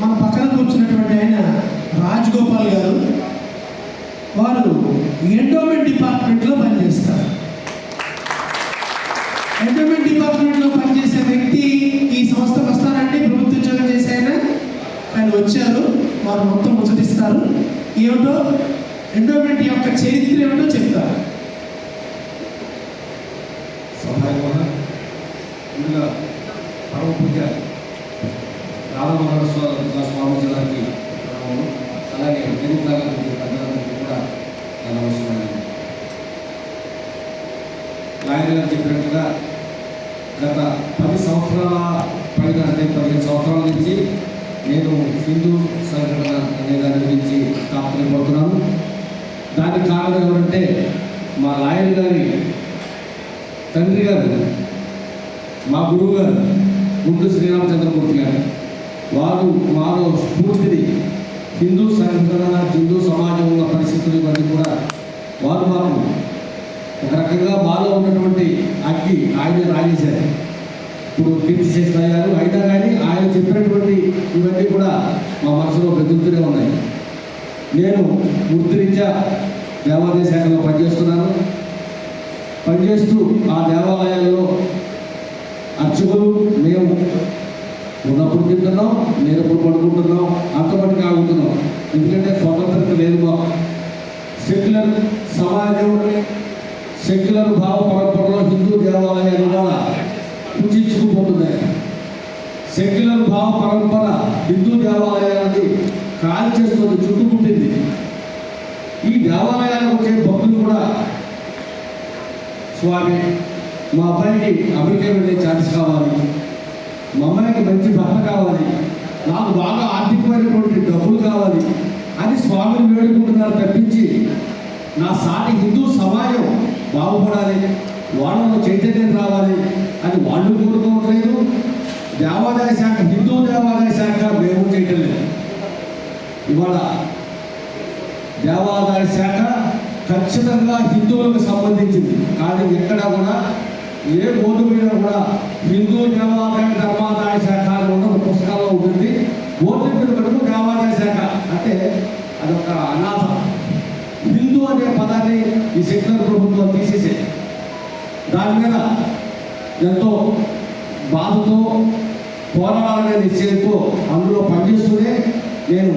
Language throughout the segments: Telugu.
మన పక్కన కూర్చున్నటువంటి ఆయన రాజగోపాల్ గారు వారు ఎండోమెంట్ డిపార్ట్మెంట్లో పనిచేస్తారు. ఎండోమెంట్ డిపార్ట్మెంట్లో పనిచేసే వ్యక్తి ఈ సంస్థ వస్తారంటే ప్రభుత్వ ఉద్యోగం చేసే ఆయన. ఆయన వచ్చారు వారు మొత్తం ముచ్చటిస్తారు. ఏమిటో? ఎండోమెంట్ యొక్క చరిత్ర ఏమిటో చెప్తారు. సహాయమైన ఇంకా రామమోహన స్వామి అలాగే తెలుగు నాగరికి పెద్దలందరికీ కూడా నమస్కారం. లాయర్ గారు చెప్పినట్టుగా గత పది సంవత్సరాల పైన అంటే పదిహేను సంవత్సరాల నుంచి నేను హిందూ సంఘటన అనే దాని గురించి తాపత్రయపడుతున్నాను దానికి కారణం ఏమంటే మా లాయర్ గారి తండ్రి గారు మా గురువు గారు గుండు శ్రీరామచంద్రమూర్తి గారు. వారు మాలో స్ఫూర్తిని హిందూ సంఘటన హిందూ సమాజం ఉన్న పరిస్థితులు ఇవన్నీ కూడా వారు మాకు ఒక రకంగా మాలో ఉన్నటువంటి అగ్గి ఆయన రాజేశారు. ఇప్పుడు కీర్తి చేసిన అయ్యారు అయినా కానీ ఆయన చెప్పినటువంటి ఇవన్నీ కూడా మా మనసులో బెదురుతూనే ఉన్నాయి. నేను వృత్తిరీత్యా దేవాలయ శాఖలో పనిచేస్తున్నాను. పనిచేస్తూ ఆ దేవాలయాల్లో అర్చకులు మేము ఉన్నప్పుడు తింటున్నాం లేనప్పుడు పడుకుంటున్నాం అంతమటికి ఆగుతున్నాం. ఎందుకంటే స్వతంత్రత లేదు మాకు. సెక్యులర్ సమాజం సెక్యులర్ భావ పరంపరలో హిందూ దేవాలయాలు కూడా పూజించుకుపోతున్నాయి సెక్యులర్ భావ పరంపర హిందూ దేవాలయాన్ని కాల్ చేస్తుంది చుట్టుముట్టింది. ఈ దేవాలయాలకు వచ్చే భక్తులు కూడా స్వామి మా అబ్బాయికి అమెరికా వెళ్ళే ఛాన్స్ కావాలి. మా మంచి భర్త కావాలి. నాకు బాగా ఆర్థికమైనటువంటి డబ్బులు కావాలి. అని స్వామిని వేడుకుంటున్నారు తప్పించి నా సాటి హిందూ సమాజం బాగుపడాలి. వాళ్ళలో చైతన్యం రావాలి అని వాళ్ళు కోరుకోవట్లేదు. దేవాదాయ శాఖ హిందూ దేవాదాయ శాఖ మేము చేయటం లేదు ఇవాళ దేవాదాయ శాఖ ఖచ్చితంగా హిందువులకు సంబంధించింది. కానీ ఎక్కడ కూడా ఏ బోర్డు మీద కూడా హిందూ దేవాదాయ ధర్మాదాయ శాఖ అని ఉన్న పుస్తకాల్లో ఉంటుంది. బోర్డు మీద మటుకు దేవాదాయ శాఖ. అంటే అదొక అనాథ. హిందూ అనే పదాన్ని ఈ సెక్యులర్ ప్రభుత్వం తీసేసే దాని మీద ఎంతో బాధతో పోరాడాలనే నిశ్చయంతో అందులో పనిచేస్తూనే నేను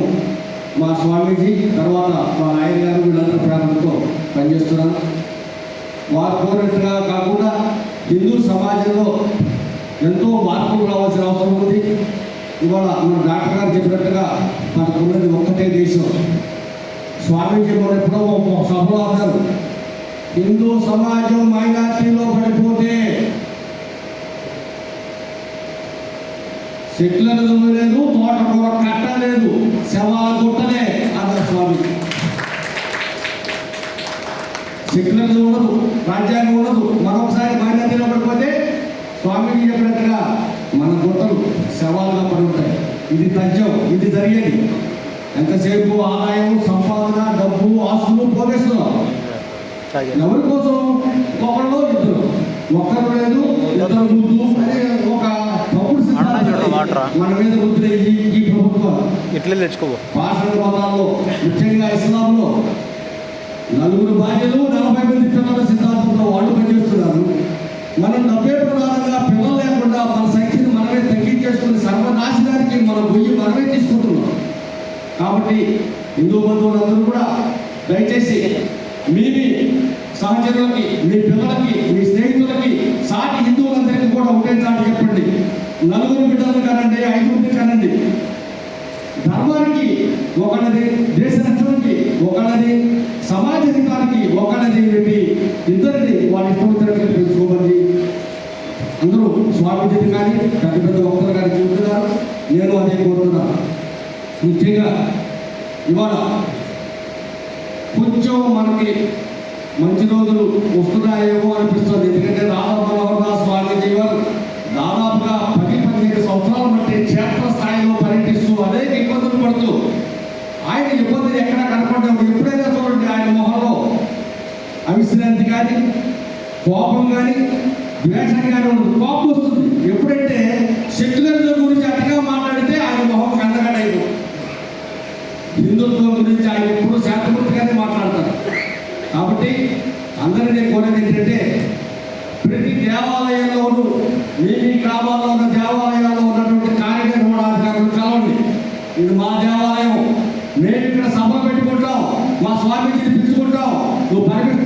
మా స్వామీజీ తర్వాత మా నాయన గారు వీళ్ళందరూ ప్రారంభంతో పనిచేస్తున్నాను వారు కోరినట్టుగా కాకుండా హిందూ సమాజంలో ఎంతో మార్పులు రావాల్సిన అవసరం ఉంది. ఇవాళ మన డాక్టర్ గారు చెప్పినట్టుగా మనకున్నది ఒక్కటే దేశం. స్వామీజీ మన ఎప్పుడో సభలో అన్నారు హిందూ సమాజం మైనార్టీలో పడిపోతే సెక్యులరిజం లేదు తోటకూర కట్ట కట్టలేదు శవాల గుట్టలే అన్నారు స్వామి సెక్యులరిజం ఉండదు రాజ్యాంగం ఉండదు మరొకసారి మైనార్టీలో పడిపోతే స్వామికి చెప్పినట్టుగా మన గుట్టలు శవాలుగా పడి ఉంటాయి. ఇది తథ్యం ఇది జరిగేది. ఎంతసేపు ఆదాయం సంపాదన డబ్బు ఆస్తులు పోగేస్తున్నాం. ఎవరి కోసం ఒకళ్ళు ఇద్దరు ఒక్కరు లేదు ఇద్దరు అనే ఒక మన మీద ముద్రేసి ఈ ప్రభుత్వం. ఇట్లే పాషణ ముఖ్యంగా ఇస్లాంలో నలుగురు భార్యలు నలభై సిద్ధాంతంలో వాళ్ళు పనిచేస్తున్నారు. మనం డబ్బే ప్రధానంగా పిల్లలు లేకుండా మన సంఖ్యను మనమే తగ్గించేసుకుని సర్వనాశనానికి మనం పోయి మనమే తీసుకుంటున్నాం. కాబట్టి హిందూ బంధువులందరూ కూడా దయచేసి మీ మీ సహచరులకి మీ పిల్లలకి మీ స్నేహితులకి సాటి హిందువులందరికీ కూడా ఒకటే చాటి చెప్పండి. నలుగురు బిడ్డలు కానండి ఐదుగురిని కానండి ధర్మానికి ఒకళ్ళది దేశ రక్షణకి ఒకళ్ళది సమాజ హితానికి ఒకళ్ళది చెప్పి ఇద్దరిది వాళ్ళ ఇష్టం పెంచుకోమని అందరూ స్వామీజీని కానీ పెద్ద పెద్ద వక్తలు కానీ చూస్తున్నారు. నేను అదే కోరుతున్నాను ముఖ్యంగా ఇవాళ కొంచెం మనకి మంచి రోజులు వస్తున్నాయేమో అనిపిస్తుంది. అవిశ్రాంతి కానీ కోపం కానీ ద్వేషం కానీ ఉండదు. కోపం వస్తుంది. ఎప్పుడంటే సెక్యులరిజం గురించి అతిగా మాట్లాడితే ఆయన మొహం కందగడైదు హిందుత్వం గురించి ఆయన ఎప్పుడు శాంతిమూర్తిగానే మాట్లాడతారు. కాబట్టి అందరినీ నేను కోరేది ఏంటంటే ప్రతి దేవాలయంలోనూ మీ మీ గ్రామాల్లో ఉన్న దేవాలయాల్లో ఉన్నటువంటి కార్యక్రమాధికారులు కలవండి. ఇది మా దేవాలయం మేము ఇక్కడ సభ పెట్టుకుంటాం. మా స్వామీజీని పిలుచుకుంటాం. నువ్వు పరిమితి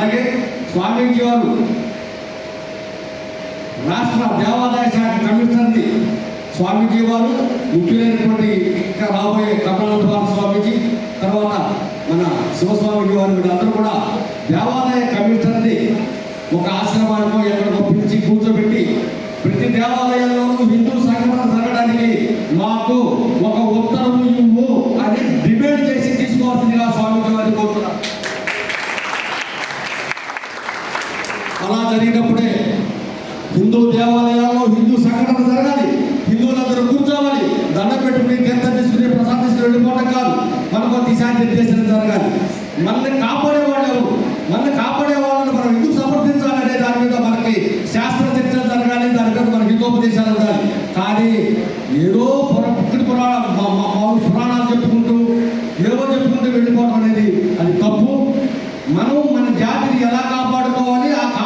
అలాగే స్వామీజీ వారు రాష్ట్ర దేవాదాయ శాఖ కమిషనర్ని స్వామీజీ వారు ముఖ్యులైనటువంటి ఇంకా రాబోయే కమలనాథ స్వామీజీ తర్వాత మన శివస్వామీజీ వారు వీళ్ళందరూ కూడా దేవాదాయ కమిషనర్ని ఒక ఆశ్రమానికో ఎక్కడికో పిలిచి కూర్చోబెట్టి ప్రతి దేవాలయంలోనూ హిందూ సంఘటన జరగడానికి మాకు ఒక మనకు దిశాన్ని నిర్దేశనం జరగాలి. మనల్ని కాపాడే వాళ్ళు ఎవరు? మనల్ని కాపాడే వాళ్ళని మనం ఎందుకు సమర్థించాలనే దాని మీద మనకి శాస్త్ర చర్చలు జరగాలి దాని మీద మనకి హితోపదేశాలు ఉండాలి కానీ ఏదో పుర- పురాణ మా- మామూలు పురాణాలు చెప్పుకుంటూ ఏవో చెప్పుకుంటూ వెళ్ళిపోవడం అనేది అది తప్పు. మనం మన జాతిని ఎలా కాపాడుకోవాలి ఆ